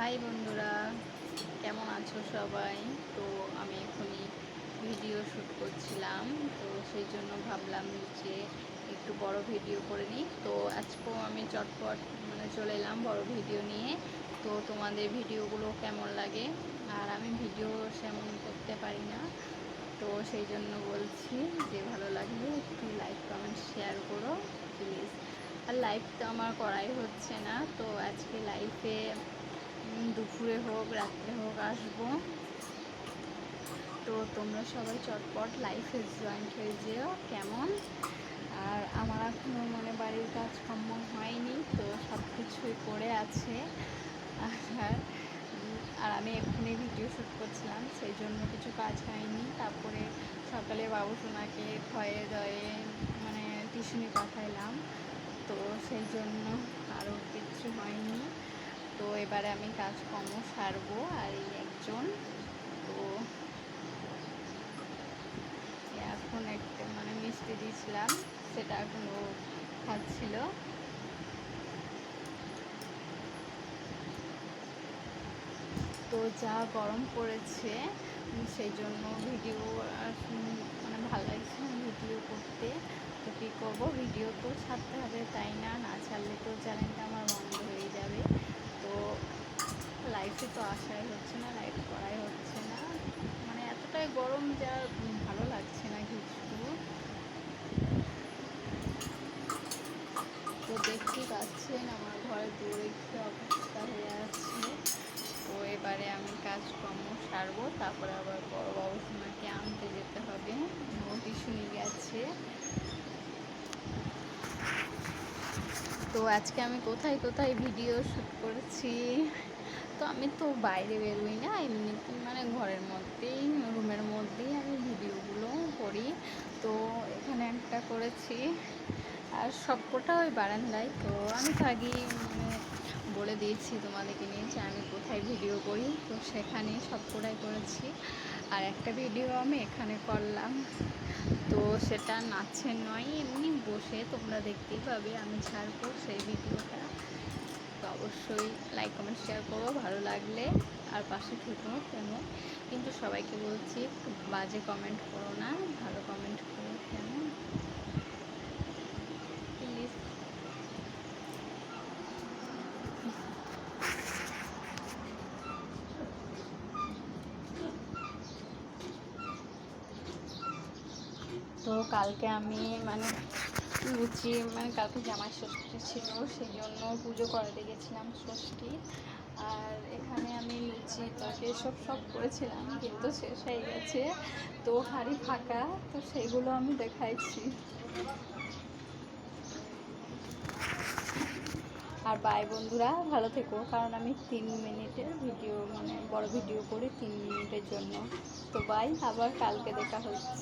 High বন্ধুরা, কেমন আছো সবাই? তো আমি এখনই ভিডিও শ্যুট করছিলাম, তো সেই জন্য ভাবলাম যে একটু বড় ভিডিও করে নিই। তো আজকেও আমি চটপট মানে চলে এলাম বড় ভিডিও নিয়ে। তো তোমাদের ভিডিওগুলো কেমন লাগে? আর আমি ভিডিও সেমন করতে পারি না। তো সেই জন্য বলছি যে ভালো লাগলে একটু লাইক, কমেন্ট, শেয়ার করো, প্লিজ। আর লাইভ তো আমার করাই হচ্ছে না। তো আজকে লাইফে দুপুরে হোক, রাত্রে হোক আসব। তো তোমরা সবাই চটপট লাইফে জয়েন্ট হয়ে যেও, কেমন? আর আমার এখনও মানে বাড়ির কাজ কাজকর্ম হয়নি, তো সব কিছুই পড়ে আছে। আর আর আমি এক্ষুনি ভিডিও শ্যুট করছিলাম, সেই জন্য কিছু কাজ হয়নি। তারপরে সকালে বাবুসোনাকে খয়ে দয়ে মানে টিউশনি পাঠাইলাম, তো সেই জন্য আরও কিছু হয়নি। তো এবারে আমি কাজকর্ম সারবো আর এই একজন, তো এখন একটা মানে মিষ্টি দিয়েছিলাম, সেটা এখন ও খাচ্ছিল। তো যা গরম পড়েছে সেই জন্য ভিডিও মানে ভালো লাগছে ভিডিও করতে। তো কী করব? ভিডিও তো ছাড়তে হবে, তাই না? না ছাড়লে তো চ্যানেলটা আমার বন্ধ হয়ে যাবে তো লাইফে তো আসাই হচ্ছে না লাইফ করাই হচ্ছে না। মানে এতটাই গরম যা ভালো লাগছে না কিছু তো দেখতেই পাচ্ছেন আমার ঘরে দৌড়ে কি অবস্থা হয়ে আছে। তো এবারে আমি কাজকর্ম সারবো, তারপরে আবার বড় বাবুসোনাকে আনতে যেতে হবে। ও টিউশনি গেছে। তো আজকে আমি কোথায় কোথায় ভিডিও শ্যুট করেছি? তো আমি তো বাইরে বেরোই না, এমনি মানে ঘরের মধ্যেই, রুমের মধ্যেই আমি ভিডিওগুলো করি। তো এখানে একটা করেছি, আর সবকটা ওই বারান্দায়। তো আমি তো আগেই মানে বলে দিয়েছি তোমাদেরকে নিয়ে যে আমি কোথায় ভিডিও করি। তো সেখানে সবকটাই করেছি। আর একটা ভিডিও আমি এখানে করলাম। তো সেটা নাচের নয়, এমনি বসে তোমরা দেখতেই পাবে, আমি ছাড়বো সেই ভিডিওটা। তো অবশ্যই লাইক কমেন্ট শেয়ার করো, ভালো লাগলে। আর পাশে থেকো, কেন? কিন্তু সবাইকে বলছি, বাজে কমেন্ট করো না, ভালো কমেন্ট করো কেমন প্লিজ তো কালকে আমি মানে লুচি মানে কালকে জামাই ষষ্ঠী ছিল সেই জন্য পুজো করাতে গেছিলাম ষষ্ঠী। আর এখানে আমি লুচি, তরকারি সব সব করেছিলাম, কিন্তু শেষ হয়ে গেছে। তো হাড়ি ফাঁকা, তো সেগুলো আমি দেখাইছি আর বাই বন্ধুরা, ভালো থেকো। কারণ আমি তিন মিনিটের ভিডিও মানে বড় ভিডিও করি তিন মিনিটের জন্য। তো বাই আবার কালকে দেখা হচ্ছে।